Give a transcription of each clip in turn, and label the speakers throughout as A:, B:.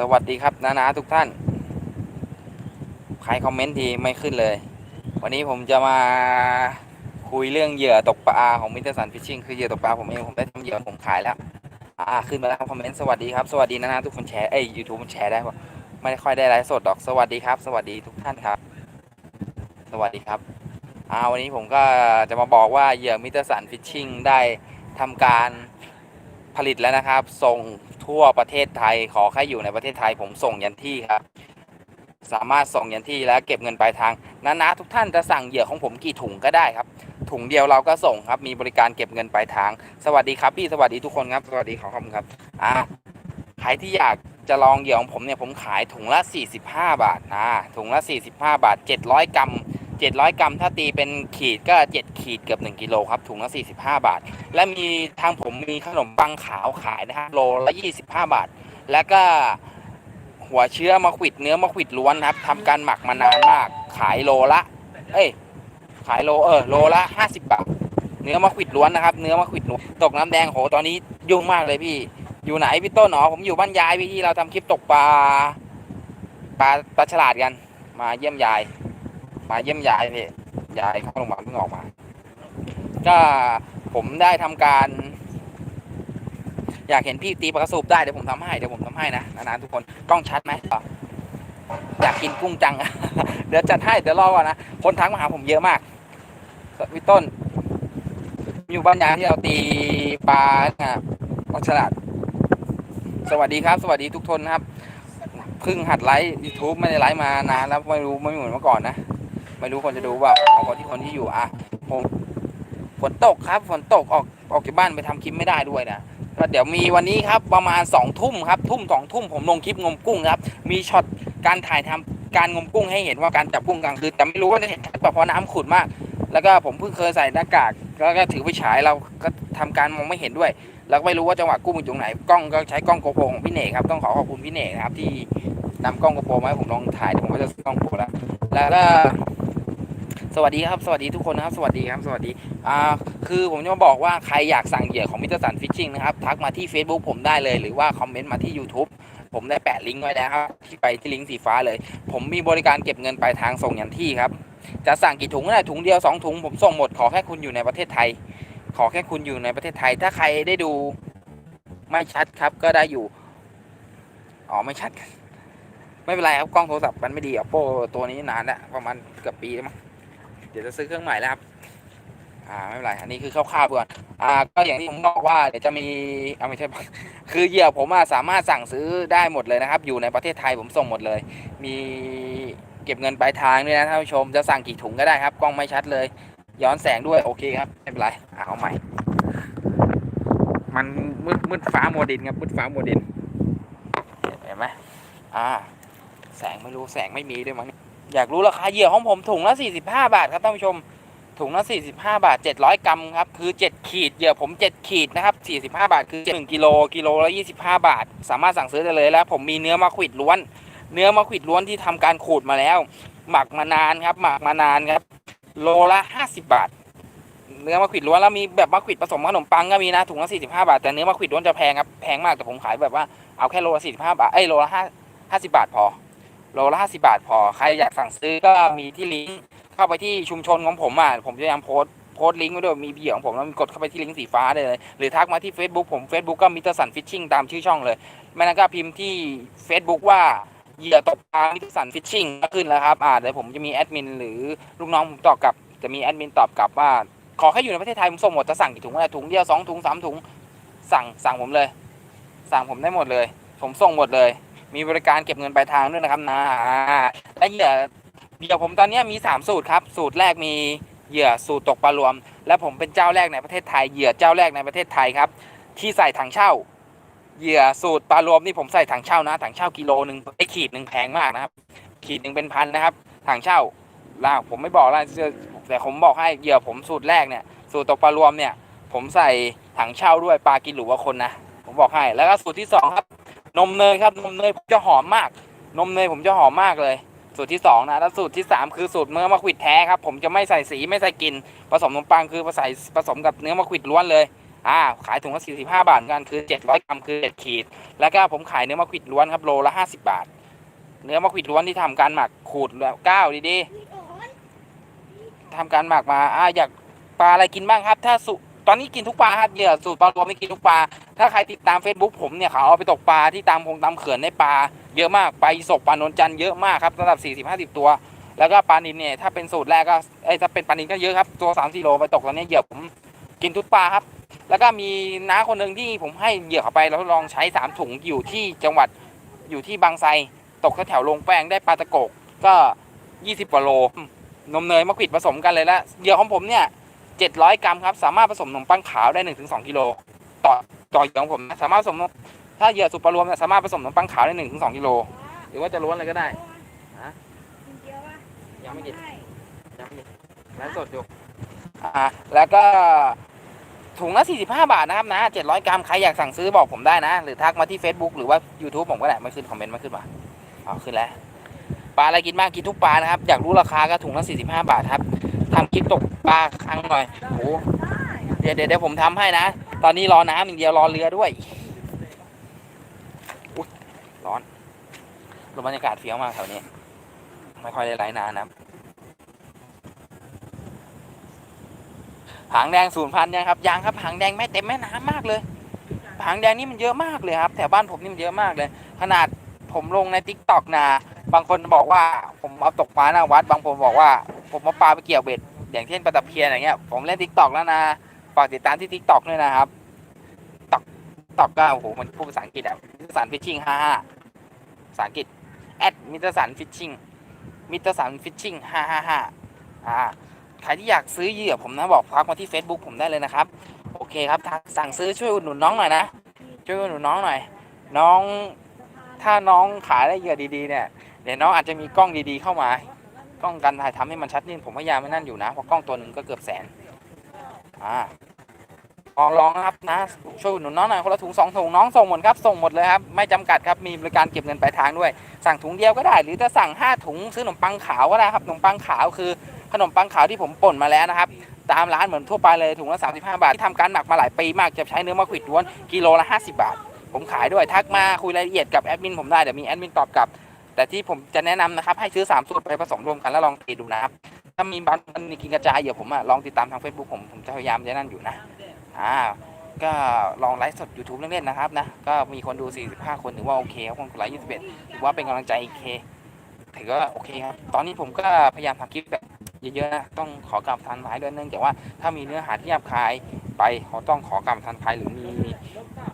A: สวัสดีครับนานาทุกท่าน ใครคอมเมนต์ทีไม่ขึ้นเลย วันนี้ผมจะมาคุยเรื่องเหยื่อตกปลาของมิสเตอร์สันฟิชชิ่งคือเหยื่อตกปลาผมเองผมได้ทำเหยื่อผมขายแล้ว อ่าขึ้นมาแล้วครับคอมเมนต์สวัสดีครับสวัสดีนานาทุกคนแชร์เอ้ยยูทูบมันแชร์ได้ปะไม่ค่อยได้ไลฟ์สดดอกสวัสดีครับ สวัสดีทุกท่านครับ สวัสดีครับอ่าวันนี้ผมก็จะมาบอกว่าเหยื่อมิสเตอร์สันฟิชชิ่งได้ทำการ ผลิตแล้วนะครับ ส่งทั่วประเทศไทยขอแค่อยู่ในประเทศไทยผมส่งยันที่ครับ สามารถส่งยันที่และเก็บเงินปลายทางนานาทุกท่านจะสั่งเหยื่อของผมกี่ถุงก็ได้ครับ ถุงเดียวเราก็ส่งครับมีบริการเก็บเงินปลายทาง สวัสดีครับพี่สวัสดีทุกคนครับ สวัสดีขอขอบคุณครับอ่าใครที่อยากจะลองเหยื่อของผมเนี่ยผมขายถุงละ 45 บาทนะถุงละ 45 บาท 700 กรัม 700 กรัม ถ้าตีเป็นขีดก็ 7 ขีดเกือบ 1 กิโลครับ ถุงละ 45 บาท และมีทางผมมีขนมปังขาวขายนะครับโลละ 25 บาท แล้วก็หัวเชื้อมะขวิดเนื้อมะขวิดล้วนครับทำการหมักมานานมาก ขายโลละ เอ้ย ขายโลเออโลละ 50 บาท เนื้อมะขวิดล้วนนะครับ เนื้อมะขวิดล้วนตกน้ำแดงโหตอนนี้ยุ่งมากเลยพี่ อยู่ไหนพี่ต้นหนอผมอยู่บ้านยายพี่ที่เราทำคลิปตกปลาปลาปลาฉลาดกัน มาเยี่ยมยาย มาเยี่ยมยายพี่ยายเข้าโรงพยาบาลเพิ่งออกมา ก็ผมได้ทำการ อยากเห็นพี่ตีปลากระสูบได้เดี๋ยวผมทำให้เดี๋ยวผมทำให้นะนานๆทุกคนกล้องชัดไหมอยากกินกุ้งจัง เดี๋ยวจัดให้เดี๋ยวรอก่อนนะคนทักมาหาผมเยอะมากพี่ต้นอยู่บ้านยาที่เราตีปลาอะปลาฉลาดสวัสดีครับ สวัสดีทุกคนนะครับเพิ่งหัดไลฟ์ YouTube ไม่ได้ไลฟ์มานานแล้วไม่รู้ไม่เหมือนเมื่อก่อนนะ ไม่รู้คนจะดูเปล่าเอาคนที่คนที่อยู่อะผมฝนตกครับฝนตกออกออกจากบ้านไปทำคลิปไม่ได้ด้วยนะก็เดี๋ยวมีวันนี้ครับประมาณ2องทุ่มครับทุ่มสองทุ่มผมลงคลิปงมกุ้งครับ มีช็อตการถ่ายทำการงมกุ้งให้เห็นว่าการจับกุ้งกลางคืนแต่ไม่รู้ว่าจะเห็นชัดเปล่าเพราะน้ำขุ่นมาก แล้วก็ผมเพิ่งเคยใส่หน้ากากแล้วก็ถือไปฉายเราก็ทำการมองไม่เห็นด้วย แล้วไม่รู้ว่าจังหวะกุ้งอยู่ตรงไหนกล้องก็ใช้กล้องโกโปรของพี่เนกครับต้องขอขอบคุณพี่เนกนะครับที่นำกล้องโกโปรมาให้ผมลองถ่ายผมก็จะกล้องโกโปรแล้วแล้วก็ สวัสดีครับ สวัสดีทุกคนนะครับ สวัสดีครับ สวัสดี อ่า คือผมจะมาบอกว่าใครอยากสั่งเหยื่อของมิสเตอร์สันฟิชชิงนะครับ ทักมาที่ Facebook ผมได้เลย หรือว่าคอมเมนต์มาที่ YouTube ผมได้แปะลิงก์ไว้แล้วครับที่ไปที่ลิงก์สีฟ้าเลย ผมมีบริการเก็บเงินปลายทางส่งยันที่ครับ จะสั่งกี่ถุงก็ได้ถุงเดียวสองถุง ผมส่งหมด ขอแค่คุณอยู่ในประเทศไทย ขอแค่คุณอยู่ในประเทศไทย ถ้าใครได้ดูไม่ชัดครับ ก็ได้อยู่ อ๋อ ไม่ชัด ไม่เป็นไรครับ กล้องโทรศัพท์มันไม่ดีอะโปตัวนี้นานแล้วประมาณเกือบปีแล้วมั้ง เดี๋ยวจะซื้อเครื่องใหม่แล้วครับ อ่าไม่เป็นไร อันนี้คือคร่าวๆก่อน อ่า ก็อย่างที่ผมบอกว่าเดี๋ยวจะมีเอาไม่ใช่ คือเหยื่อผมอะสามารถสั่งซื้อได้หมดเลยนะครับ อยู่ในประเทศไทยผมส่งหมดเลย มีเก็บเงินปลายทางด้วยนะท่านผู้ชม จะสั่งกี่ถุงก็ได้ครับ กล้องไม่ชัดเลย ย้อนแสงด้วย โอเคครับ ไม่เป็นไร อ่าเอาใหม่ มันมืดมืดฟ้าโมวดินครับมืดฟ้าโมวดิน เห็นไหมอ่า แสงไม่รู้แสงไม่มีด้วยมั้ง อยากรู้ราคาเหยื่อของผมถุงละ 45 บาทครับท่านผู้ชมถุงละ 45 บาท 700 กรัมครับ คือ 7 ขีด เหยื่อผม 7 ขีดนะครับ 45 บาท คือ 1กิโล กิโลละ 25 บาท สามารถสั่งซื้อได้เลยแล้ว ผมมีเนื้อมะขวิดล้วน เนื้อมะขวิดล้วนที่ทำการขูดมาแล้ว หมักมานานครับ หมักมานานครับ โลละ 50 บาท เนื้อมะขวิดล้วนแล้วมีแบบมะขวิดผสมขนมปังก็มีนะ ถุงละ 45 บาท แต่เนื้อมะขวิดล้วนจะแพงครับ แพงมาก แต่ผมขายแบบว่า เอาแค่โลละ 45 บาท เอ้ย โลละ5 50 บาทพอ โลละ50บาทพอ ใครอยากสั่งซื้อก็มีที่ลิงก์เข้าไปที่ชุมชนของผมอะผมจะยังโพสต์โพสลิงก์ไว้ด้วยมีเบี่ยของผมแล้วกดเข้าไปที่ลิงก์สีฟ้าได้เลย หรือทักมาที่ Facebook ผม Facebook ก็มิเตอร์สันฟิชชิ่งตามชื่อช่องเลย ไม่นั้นก็พิมพ์ที่ Facebook ว่าเหยื่อตกปลามิเตอร์สันฟิชชิ่งก็ขึ้นแล้วครับอ่าเดี๋ยวผมจะมีแอดมินหรือลูกน้องผมตอบกลับจะมีแอดมินตอบกลับว่า ขอแค่อยู่ในประเทศไทยผมส่งหมดจะสั่งกี่ถุงก็ได้ถุงเดียวสองถุงสามถุงสั่งสั่งผมเลย สั่งผมได้หมดเลย ผมส่งหมดเลย มีบริการเก็บเงินปลายทางด้วยนะครับนะอ่าและเหยื่อเหยื่อผมตอนนี้มี 3 สูตรครับ สูตรแรกมีเหยื่อสูตรตกปลารวม และผมเป็นเจ้าแรกในประเทศไทยเหยื่อเจ้าแรกในประเทศไทยครับ ที่ใส่ถังเช่าเหยื่อสูตรปลารวมนี่ผมใส่ถังเช่านะถังเช่ากิโลหนึ่งไอขีดหนึ่งแพงมากนะครับ ขีดหนึ่งเป็นพันนะครับถังเช่าล่าผมไม่บอกล้วแต่ผมบอกให้เหยื่อผมสูตรแรกเนี่ย สูตรตกปลารวมเนี่ย ผมใส่ถังเช่าด้วยปลากินหรูว่าคนนะผมบอกให้แล้วก็สูตรที่สองครับ นมเนยครับนมเนยผมจะหอมมาก นมเนยผมจะหอมมากเลย สูตรที่สองนะแล้วสูตรที่สามคือสูตรเนื้อมะขวิดแท้ครับผมจะไม่ใส่สีไม่ใส่กลิ่นผสมนมปังคือผสมผสมกับเนื้อมะขวิดล้วนเลยอ่าขายถุงละ45 บาทเหมือนกันคือ 700 กรัมคือ 7 ขีด แล้วก็ผมขายเนื้อมะขวิดล้วนครับโลละ 50 บาท เนื้อมะขวิดล้วนที่ทำการหมักขูดแล้วก้าวดีๆทำการหมักมาอ่าอยากปลาอะไรกินบ้างครับ ถ้าสุ ตอนนี้กินทุกปลาครับเหยื่อสูตรปลารวมไม่กินทุกปลา ถ้าใครติดตาม Facebook ผมเนี่ยเขาเอาไปตกปลาที่ตามคงตามเขื่อนในปลาเยอะมากไปศกปลานนจันเยอะมากครับระดับ 40-50 ตัว แล้วก็ปลานินเนี่ยถ้าเป็นสูตรแรกก็เอ้ถ้าเป็นปลานินก็เยอะครับตัว3 4โลไปตกตอนนี้เหยื่อผมกินทุกปลาครับ แล้วก็มีน้าคนหนึ่งที่ผมให้เหยื่อเขาไปแล้วลองใช้สามถุงอยู่ที่จังหวัดอยู่ที่บางไทรตกแถวๆลงแป้งได้ปลาตะโกกก็ 20กว่าโลนมเนยมะขวิดผสมกันเลยล้วเหยื่อของผมเนี่ย 700 กรัมครับ สามารถผสมนมปังขาวได้ 1-2 กิโลต่อต่อเหยื่อของผมนะสามารถผสมถ้าเหยื่อสุปรวมเนี่ยสามารถผสมนมปังขาวได้1-2กิโลหรือว่าจะล้วนอะไรก็ได้ฮะยังไม่กินยังไม่กินไลฟ์สดอยู่อ่าแล้วก็ถุงละ 45 บาทนะครับนะ 700 กรัม ใครอยากสั่งซื้อบอกผมได้นะ หรือทักมาที่ Facebook หรือว่า YouTube ผมก็ได้ม่ขึ้นคอมเมนต์ม่ขึ้นมาเอาขึ้นแล้ว ปลาอะไรกินบ้างกินทุกปลานะครับ อยากรู้ราคาก็ถุงละ 45 บาทครับ ทำคลิปตกปลาครั้งหน่อยโอ้เดี๋ยวเดี๋ยวผมทำให้นะ ตอนนี้รอน้ำอย่างเดียวรอเรือด้วยอุ๊ยร้อนลมบรรยากาศเฟี้ยวมากแถวนี้ ไม่ค่อยได้ไหลนานนะครับหางแดงศูนย์พันยังครับยังครับหางแดงไม่เต็มแม่น้ำมากเลยหางแดงนี่มันเยอะมากเลยครับแถวบ้านผมนี่มันเยอะมากเลย ขนาดผมลงในทิกตอกนะบางคนบอกว่า ผมเอาตกปลาหน้าวัด บางคนบอกว่า ผมเอาปลาไปเกี่ยวเบ็ดอย่างเช่นปลาตะเพียนอย่างเงี้ยผมเล่นทิกตอกแล้วนะฝากติดตามที่ทิกตอกด้วยนะครับตอกตอกก็โอ้โหมันพูดภาษาอังกฤษอะมิตรสันฟิชชิ่งห้าห้าภาษาอังกฤษแอดมิตรสันฟิชชิ่งมิตรสันฟิชชิ่งห้าห้าห้าอ่าใครที่อยากซื้อเหยื่อผมนะบอกพักมาที่ Facebook ผมได้เลยนะครับโอเคครับถ้าสั่งซื้อช่วยอุดหนุนน้องหน่อยนะช่วยอุดหนุนน้องหน่อย น้องถ้าน้องขายได้เหยื่อดีๆเนี่ยเดี๋ยวน้องอาจจะมีกล้องดีๆเข้ามา กล้องการถ่ายทำให้มันชัดนี่ผมพยายามไม่นั่นอยู่นะเพราะกล้องตัวหนึ่งก็เกือบแสนอ่าลองลองนะครับนะช่วยอุดหนุนน้องหน่อยคนละถุงสองถุงน้องส่งหมดครับส่งหมดเลยครับไม่จำกัดครับมีบริการเก็บเงินปลายทางด้วย สั่งถุงเดียวก็ได้ หรือจะสั่งห้าถุงซื้อขนมปังขาวก็ได้ครับขนมปังขาวคือขนมปังขาวที่ผมป่นมาแล้วนะครับตามร้านเหมือนทั่วไปเลยถุงละ35 บาทที่ทำการหมักมาหลายปีมากจะใช้เนื้อมะขวิดล้วนกิโลละ 50 บาท ผมขายด้วยทักมาคุยรายละเอียดกับแอดมินผมได้เดี๋ยวมีแอดมินตอบกลับ แต่ที่ผมจะแนะนำนะครับ ให้ซื้อ 3 สูตรไปผสมรวมกันแล้วลองตีดูนะครับ ถ้ามีบางมันมีกินกระจายเดี๋ยวผมอะลองติดตามทาง Facebook ผมผมจะพยายามจะนั่นอยู่นะอ่าก็ลองไลฟ์สด YouTube เล่นๆนะครับนะก็มีคนดู 45 คนถือว่าโอเคครับคนกดไลค์21ถือว่าเป็นกำลังใจโอเคถือว่าโอเคครับตอนนี้ผมก็พยายามทำคลิปแบบเยอะๆนะต้องขอกรรมทานไม้ด้วยเนื่องจากว่าถ้ามีเนื้อหาที่หยาบคายไปขอต้องขอกรรมทานไม้หรือมี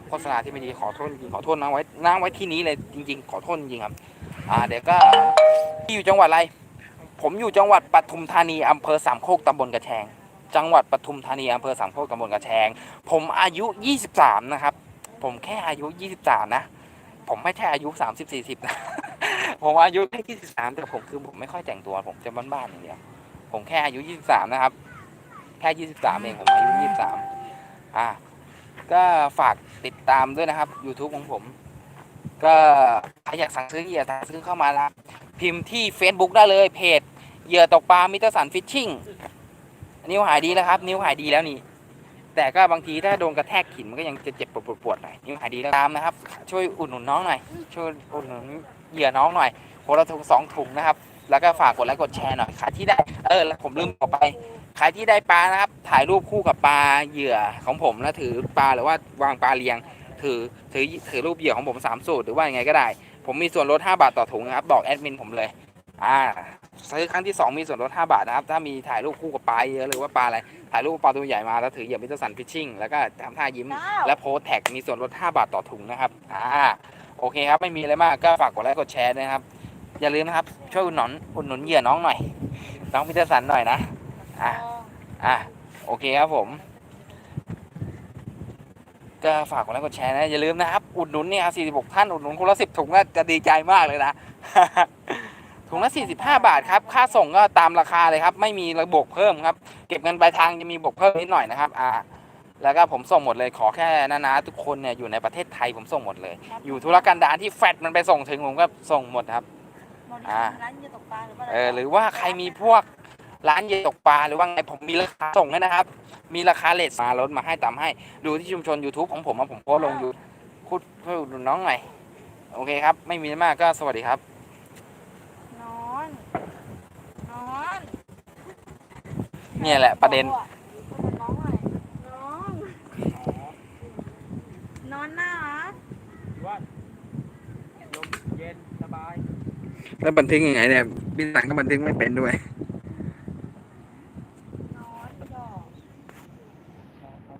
A: โฆษณาที่ไม่ดีขอโทษจริงขอโทษนะไว้นั่งไว้ที่นี้เลยจริง ๆ ขอโทษจริงครับ อ่าเดี๋ยวก็ที่อยู่จังหวัดอะไร ผมอยู่จังหวัดปทุมธานีอำเภอสามโคกตำบลกระแชง จังหวัดปทุมธานีอำเภอสามโคกตำบลกระแชง ผมอายุ 23 นะครับ ผมแค่อายุ 23 นะ ผมไม่ใช่อายุ 30 40 นะ ผมอายุแค่23 แต่ผมคือผมไม่ค่อยแต่งตัว ผมจะบ้านๆอย่างเดียว ผมแค่อายุ 23 นะครับ แค่ 23 เอง ผมอายุ 23 อ่าก็ฝากติดตามด้วยนะครับ YouTube ของผม ก็ใครอยากสั่งซื้อเหยื่อสั่งซื้อเข้ามานะพิมพ์ที่ Facebook ได้เลยเพจเหยื่อตกปลามิเตอร์สันฟิชชิ่งนิ้วหายดีแล้วครับ นิ้วหายดีแล้วนี่ แต่ก็บางทีถ้าโดนกระแทกหินมันก็ยังจะเจ็บปวดๆหน่อยนิ้วหายดีแล้วตามนะครับ ช่วยอุดหนุนน้องหน่อย ช่วยอุดหนุนเหยื่อน้องหน่อยคนละถุงสองถุงนะครับ แล้วก็ฝากกดไลค์กดแชร์หน่อยใครที่ได้เออแล้วผมลืมบอกไปใครที่ได้ปลานะครับ ถ่ายรูปคู่กับปลาเหยื่อของผมแล้วถือปลาหรือว่าวางปลาเรียง ถือถือถือรูปเหยื่อของผมสามสูตรหรือว่ายังไงก็ได้ ผมมีส่วนลด5บาทต่อถุงนะครับบอกแอดมินผมเลย อ่าซื้อครั้งที่2มีส่วนลด5บาทนะครับ ถ้ามีถ่ายรูปคู่กับปลาเยอะหรือว่าปลาอะไรถ่ายรูปปลาตัวใหญ่มาแล้วถือเหยื่อมิตรสันฟิชชิ่งแล้วก็ทำท่ายิ้มและโพสต์แท็กมีส่วนลด5บาทต่อถุงนะครับอ่าโอเคครับไม่มีอะไรมากก็ฝากกดไลค์กดแชร์ด้วยนะครับ อย่าลืมนะครับช่วยอุดหนุนอุดหนุนเหยื่อน้องหน่อยน้องพิทสันหน่อยนะอ่าอ่าโอเคครับผม ก็ฝากกดไลค์กดแชร์นะอย่าลืมนะครับอุดหนุนเนี่ย46 ท่านอุดหนุนคนละ10ถุงก็จะดีใจมากเลยนะถุงละ 45 บาทครับ ค่าส่งก็ตามราคาเลยครับ ไม่มีระบบเพิ่มครับ เก็บเงินปลายทางจะมีบวกเพิ่มนิดหน่อยนะครับ อ่า แล้วก็ผมส่งหมดเลย ขอแค่นานาทุกคนเนี่ยอยู่ในประเทศไทยผมส่งหมดเลย อยู่ธุรกันดารที่แฟดมันไปส่งถึงผมก็ส่งหมดครับ อ่า
B: ร้านเหยื่อตกปลาหรือว่า
A: เออ หรือว่าใครมีพวก ร้านเยตกปลาหรือว่าไงผมมีราคาส่งให้นะครับ มีราคาเลทมาลดมาให้ตามให้ ดูที่ชุมชน YouTube ของผมอะผมโพสต์ลงยูคูดเพื่ออุดหนุนน้องหน่อยโอเคครับ ไม่มีมากก็สวัสดีครับ
B: นอนนอน
A: เนี่ยแหละประเด็น
B: น้องหน่อยน้องนอนหน้ารัก
C: ว่าลมเย็นสบาย
A: แล้วบันทึกยังไงเนี่ยพี่สังก็บันทึกไม่เป็นด้วย